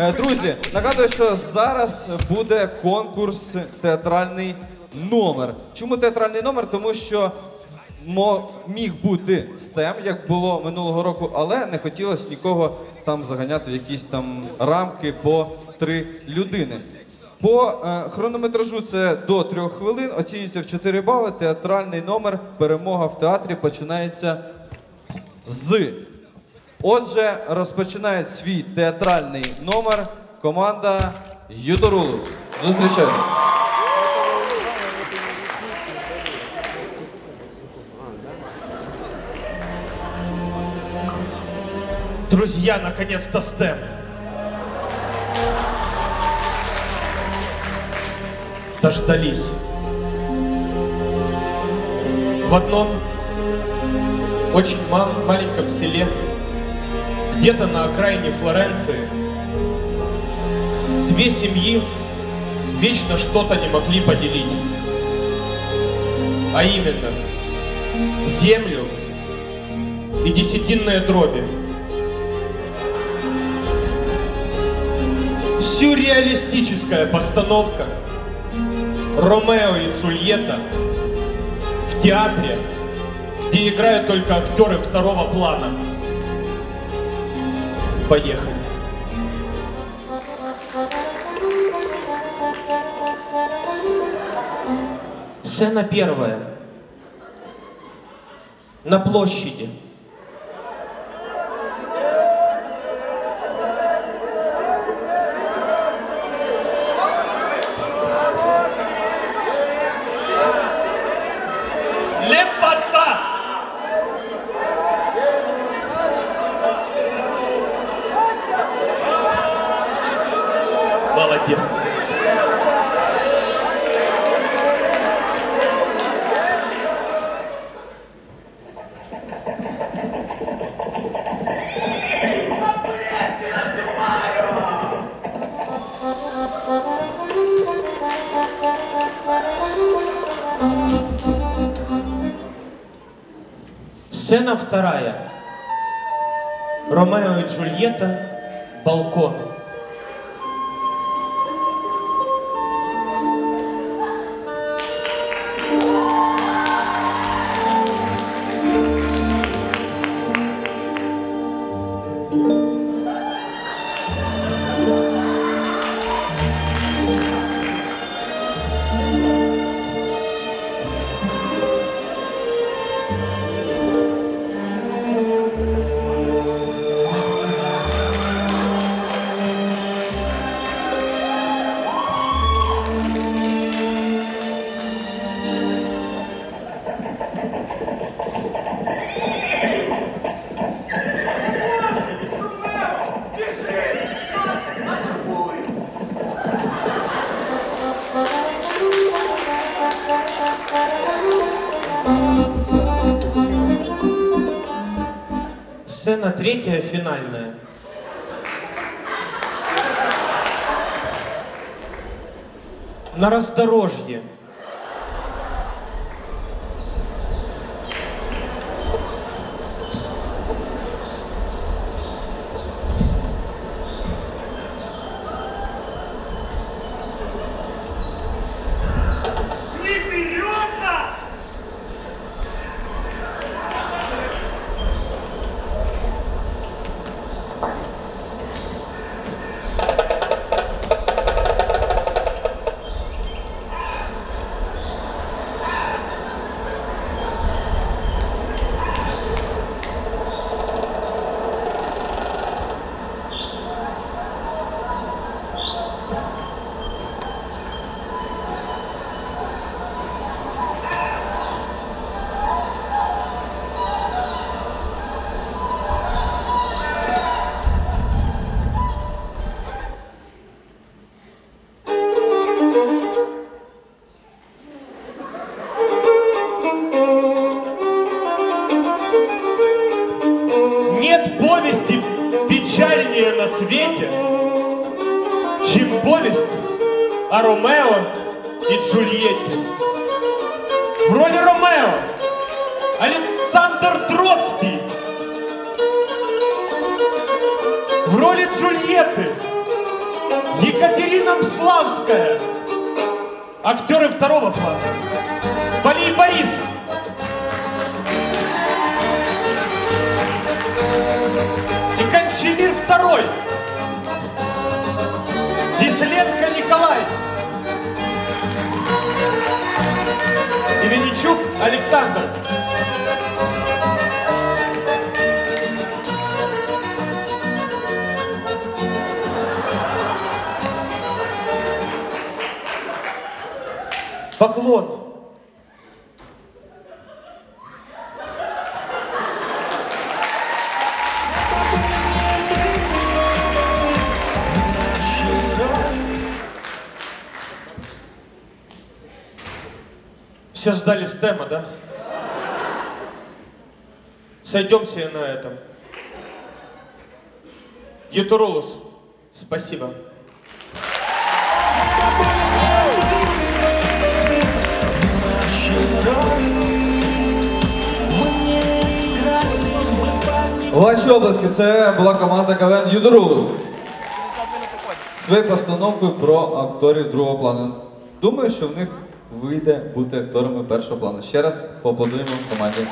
Е, Друзі, нагадую, що зараз буде конкурс театральний номер. Чому театральний номер? Тому що міг бути STEM, як було минулого року, але не хотілося нікого там заганяти в якісь там рамки по три людини. По е, хронометражу це до трьох хвилин, оцінюється в 4 бали. Театральний номер перемога в театрі починається з. Отже, розпочинають свій театральний номер команда Юторулус. Зустрічаємо. Друзья, наконец-то стем. Дождались. В одном очень ма- маленьком селе, где-то на окраине Флоренции, две семьи вечно что-то не могли поделить. А именно, землю и десятинные дроби. Сюрреалистическая постановка Ромео и Джульетта в театре, где играют только актеры второго плана. Поехали. Сцена первая. На площади. Молодец. Сцена вторая. Ромео и Джульетта. Балкон. Сцена третья, финальная. На раздорожье. Печальнее на свете, чем повесть о Ромео и Джульетте. В роли Ромео Александр Троцкий. В роли Джульетты Екатерина Мславская. Актеры второго плана. Валерий Борис. Второй. Кисленко Николай. И Венечук Александр. Поклон. Все ждали стема, да? Сойдемся и на этом. Ютурулус, спасибо. Ваші обласки це була команда КВН Юдорулус. Своєю постановкою про акторів другого плану. Думаю, що в них вийде бути акторами першого плану. Ще раз поаплодуємо команді.